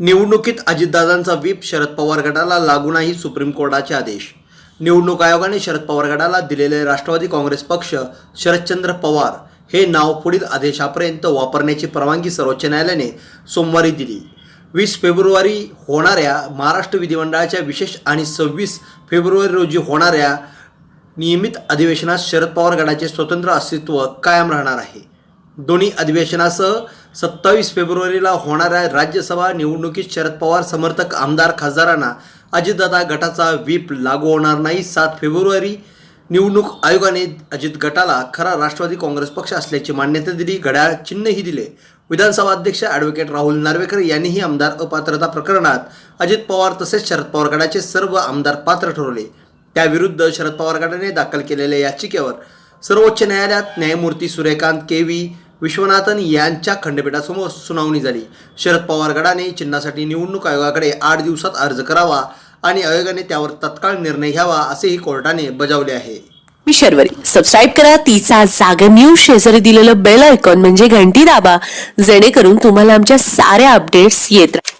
निवडणुकीत अजितदादांचा व्हीप शरद पवार गटाला लागू नाही सुप्रीम कोर्टाचे आदेश. निवडणूक आयोगाने शरद पवार गटाला दिलेले राष्ट्रवादी काँग्रेस पक्ष शरदचंद्र पवार हे नाव पुढील आदेशापर्यंत वापरण्याची परवानगी सर्वोच्च न्यायालयाने सोमवारी दिली. वीस फेब्रुवारी होणाऱ्या महाराष्ट्र विधिमंडळाच्या विशेष आणि सव्वीस फेब्रुवारी रोजी होणाऱ्या नियमित अधिवेशनात शरद पवार गटाचे स्वतंत्र अस्तित्व कायम राहणार आहे. दोन्ही अधिवेशनासह सत्तावीस फेब्रुवारीला होणाऱ्या राज्यसभा निवडणुकीत शरद पवार समर्थक आमदार खासदारांना अजितदादा गटाचा व्हीप लागू होणार नाही. सात फेब्रुवारी निवडणूक आयोगाने अजित गटाला खरा राष्ट्रवादी काँग्रेस पक्ष असल्याची मान्यता दिली. घड्याळ चिन्हही दिले. विधानसभा अध्यक्ष ॲडव्होकेट राहुल नार्वेकर यांनीही आमदार अपात्रता प्रकरणात अजित पवार तसेच शरद पवार गटाचे सर्व आमदार पात्र ठरवले. त्याविरुद्ध शरद पवार गटाने दाखल केलेल्या याचिकेवर सर्वोच्च न्यायालयात न्यायमूर्ती सूर्यकांत के व्ही विश्वनाथन यांच्या खंडपीठासमोर सुनावणी झाली. शरद पवार गडाने चिन्हासाठी निवडणूक आयोगाकडे आठ दिवसात अर्ज करावा आणि आयोगाने त्यावर तत्काळ निर्णय घ्यावा असेही कोर्टाने बजावले आहे. मी शर्वरी. सबस्क्राईब करा. तिचा जागर न्यूज शेजारी दिलेलं बेल आयकॉन म्हणजे घंटी दाबा. जेणेकरून तुम्हाला आमच्या साऱ्या अपडेट्स येत राहतील